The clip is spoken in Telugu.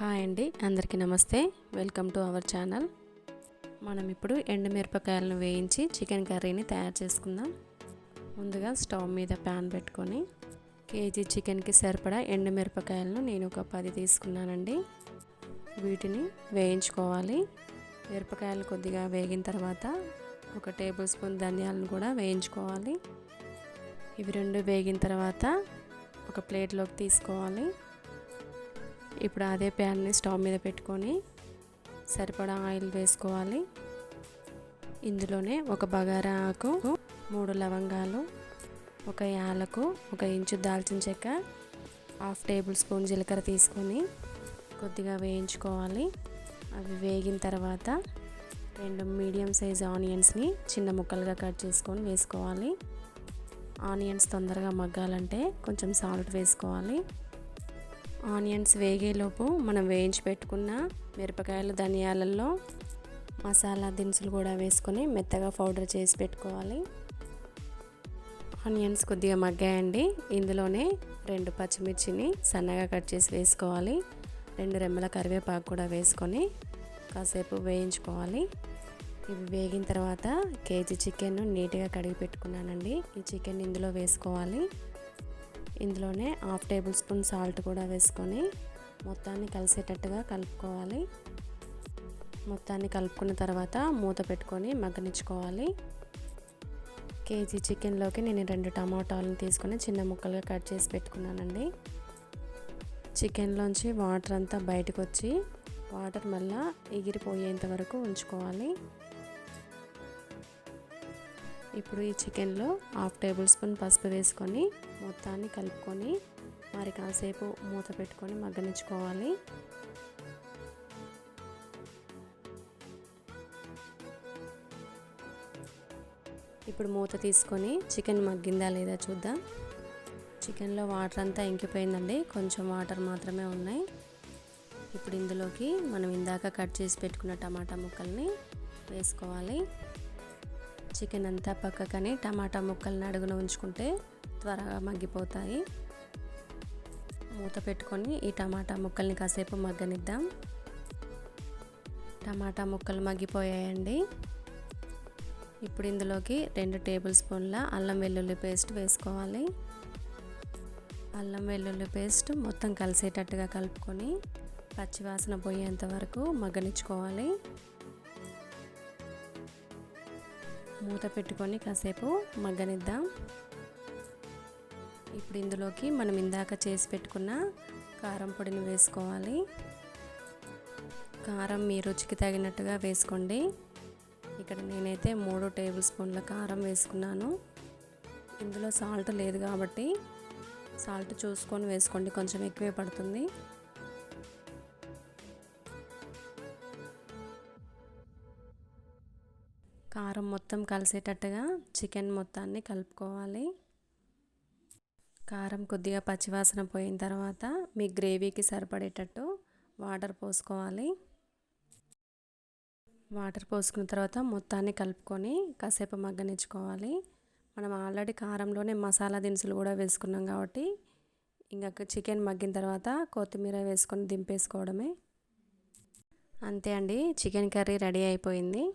హాయ్ అండి అందరికీ నమస్తే. Welcome to our channel. మనం ఇప్పుడు ఎండుమిరపకాయలను వేయించి చికెన్ కర్రీని తయారు చేసుకుందాం. ముందుగా స్టవ్ మీద ప్యాన్ పెట్టుకొని కేజీ చికెన్కి సరిపడా ఎండుమిరపకాయలను నేను ఒక పది తీసుకున్నానండి. వీటిని వేయించుకోవాలి. మిరపకాయలు కొద్దిగా వేగిన తర్వాత ఒక టేబుల్ స్పూన్ ధనియాలను కూడా వేయించుకోవాలి. ఇవి రెండు వేగిన తర్వాత ఒక ప్లేట్లోకి తీసుకోవాలి. ఇప్పుడు అదే ప్యాన్ని స్టవ్ మీద పెట్టుకొని సరిపడా ఆయిల్ వేసుకోవాలి. ఇందులోనే ఒక బగారా ఆకు మూడు లవంగాలు ఒక యాలకు ఒక ఇంచు దాల్చిన చెక్క హాఫ్ టేబుల్ స్పూన్ జీలకర్ర తీసుకొని కొద్దిగా వేయించుకోవాలి. అవి వేగిన తర్వాత రెండు మీడియం సైజ్ ఆనియన్స్ని చిన్న ముక్కలుగా కట్ చేసుకొని వేసుకోవాలి. ఆనియన్స్ తొందరగా మగ్గాలంటే కొంచెం సాల్ట్ వేసుకోవాలి. ఆనియన్స్ వేగేలోపు మనం వేయించి పెట్టుకున్న మిరపకాయలు ధనియాలలో మసాలా దినుసులు కూడా వేసుకొని మెత్తగా పౌడర్ చేసి పెట్టుకోవాలి. ఆనియన్స్ కొద్దిగా మగ్గాయండి. ఇందులోనే రెండు పచ్చిమిర్చిని సన్నగా కట్ చేసి వేసుకోవాలి. రెండు రెమ్మల కరివేపాకు కూడా వేసుకొని కాసేపు వేయించుకోవాలి. ఇవి వేగిన తర్వాత కేజీ చికెన్ నీట్గా కడిగి పెట్టుకున్నానండి. ఈ చికెన్ ఇందులో వేసుకోవాలి. ఇందులోనే హాఫ్ టేబుల్ స్పూన్ సాల్ట్ కూడా వేసుకొని మొత్తాన్ని కలిసేటట్టుగా కలుపుకోవాలి. మొత్తాన్ని కలుపుకున్న తర్వాత మూత పెట్టుకొని మగ్గనిచ్చుకోవాలి. కేజీ చికెన్లోకి నేను రెండు టమాటాలను తీసుకొని చిన్న ముక్కలుగా కట్ చేసి పెట్టుకున్నానండి. చికెన్లోంచి వాటర్ అంతా బయటకు వచ్చి వాటర్ మళ్ళీ ఎగిరిపోయేంత వరకు ఉంచుకోవాలి. ఇప్పుడు ఈ చికెన్లో హాఫ్ టేబుల్ స్పూన్ పసుపు వేసుకొని మొత్తాన్ని కలుపుకొని మరి కాసేపు మూత పెట్టుకొని మగ్గనించుకోవాలి ఇప్పుడు మూత తీసుకొని చికెన్ మగ్గిందా లేదా చూద్దాం. చికెన్లో వాటర్ అంతా ఇంకిపోయిందండి. కొంచెం వాటర్ మాత్రమే ఉన్నాయి. ఇప్పుడు ఇందులోకి మనం ఇందాక కట్ చేసి పెట్టుకున్న టమాటా ముక్కల్ని వేసుకోవాలి. చికెన్ అంతా పక్కకని టమాటా ముక్కల్ని అడుగున ఉంచుకుంటే త్వరగా మగ్గిపోతాయి. మూత పెట్టుకొని ఈ టమాటా ముక్కల్ని కాసేపు మగ్గనిద్దాం. టమాటా ముక్కలు మగ్గిపోయాయండి. ఇప్పుడు ఇందులోకి రెండు టేబుల్ స్పూన్ల అల్లం వెల్లుల్లి పేస్ట్ వేసుకోవాలి. అల్లం వెల్లుల్లి పేస్ట్ మొత్తం కలిసేటట్టుగా కలుపుకొని పచ్చివాసన పోయేంత వరకు మగ్గనిచ్చుకోవాలి. మూత పెట్టుకొని కాసేపు మగ్గనిద్దాం. ఇప్పుడు ఇందులోకి మనం ఇందాక చేసి పెట్టుకున్న కారం పొడిని వేసుకోవాలి. కారం మీ రుచికి తగినట్టుగా వేసుకోండి. ఇక్కడ నేనైతే మూడు టేబుల్ స్పూన్ల కారం వేసుకున్నాను. ఇందులో సాల్ట్ లేదు కాబట్టి సాల్ట్ చూసుకొని వేసుకోండి కొంచెం ఎక్కువే పడుతుంది. కారం మొత్తం కలిసేటట్టుగా చికెన్ మొత్తాన్ని కలుపుకోవాలి. కారం కొద్దిగా పచ్చివాసన పోయిన తర్వాత మీ గ్రేవీకి సరిపడేటట్టు వాటర్ పోసుకోవాలి. వాటర్ పోసుకున్న తర్వాత మొత్తాన్ని కలుపుకొని కాసేపు మగ్గనిచ్చుకోవాలి. మనం ఆల్రెడీ కారంలోనే మసాలా దినుసులు కూడా వేసుకున్నాం కాబట్టి ఇంకా చికెన్ మగ్గిన తర్వాత కొత్తిమీర వేసుకొని దింపేసుకోవడమే. అంతే అండి చికెన్ కర్రీ రెడీ అయిపోయింది.